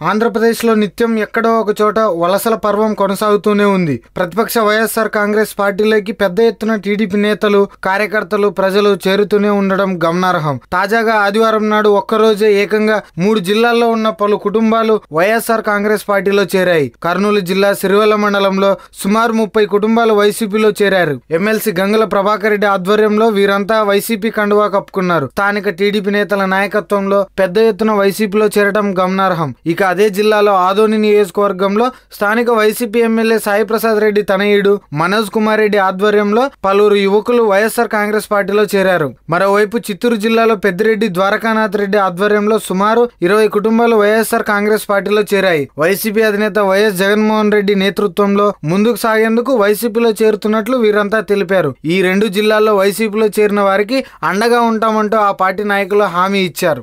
ఆంధ్రప్రదేశ్లో నిత్యం ఎక్కడో ఒక చోట వలసల పర్వం కొనసాగుతూనే ఉంది. ప్రతిపక్ష వైఎస్ఆర్ కాంగ్రెస్ పార్టీలోకి పెద్ద ఎత్తున టీడీపీ నేతలు కార్యకర్తలు ప్రజలు చేరుతూనే ఉండడం గమనార్హం. తాజాగా ఆదివారం నాడు ఒక్కరోజే ఏకంగా మూడు జిల్లాల్లో ఉన్న పలు కుటుంబాలు వైఎస్ఆర్ కాంగ్రెస్ పార్టీలో చేరాయి. కర్నూలు జిల్లా సిరివెల్ల మండలంలో సుమారు ముప్పై కుటుంబాలు వైసీపీలో చేరారు. ఎమ్మెల్సీ గంగుల ప్రభాకర్ రెడ్డి ఆధ్వర్యంలో వీరంతా వైసీపీ కండువా కప్పుకున్నారు. స్థానిక టీడీపీ నేతల నాయకత్వంలో పెద్ద ఎత్తున వైసీపీలో చేరడం గమనార్హం. ఇక అదే జిల్లాలో ఆదోని నియోజకవర్గంలో స్థానిక వైసీపీ ఎమ్మెల్యే సాయి ప్రసాద్ రెడ్డి తనయుడు మనోజ్ కుమార్ రెడ్డి ఆధ్వర్యంలో పలువురు యువకులు వైఎస్ఆర్ కాంగ్రెస్ పార్టీలో చేరారు. మరోవైపు చిత్తూరు జిల్లాలో పెద్దిరెడ్డి ద్వారకానాథ్ రెడ్డి ఆధ్వర్యంలో సుమారు ఇరవై కుటుంబాలు వైఎస్ఆర్ కాంగ్రెస్ పార్టీలో చేరాయి. వైసీపీ అధినేత వైఎస్ జగన్మోహన్ రెడ్డి నేతృత్వంలో ముందుకు సాగేందుకు వైసీపీలో చేరుతున్నట్లు వీరంతా తెలిపారు. ఈ రెండు జిల్లాల్లో వైసీపీలో చేరిన వారికి అండగా ఉంటామంటూ ఆ పార్టీ నాయకులు హామీ ఇచ్చారు.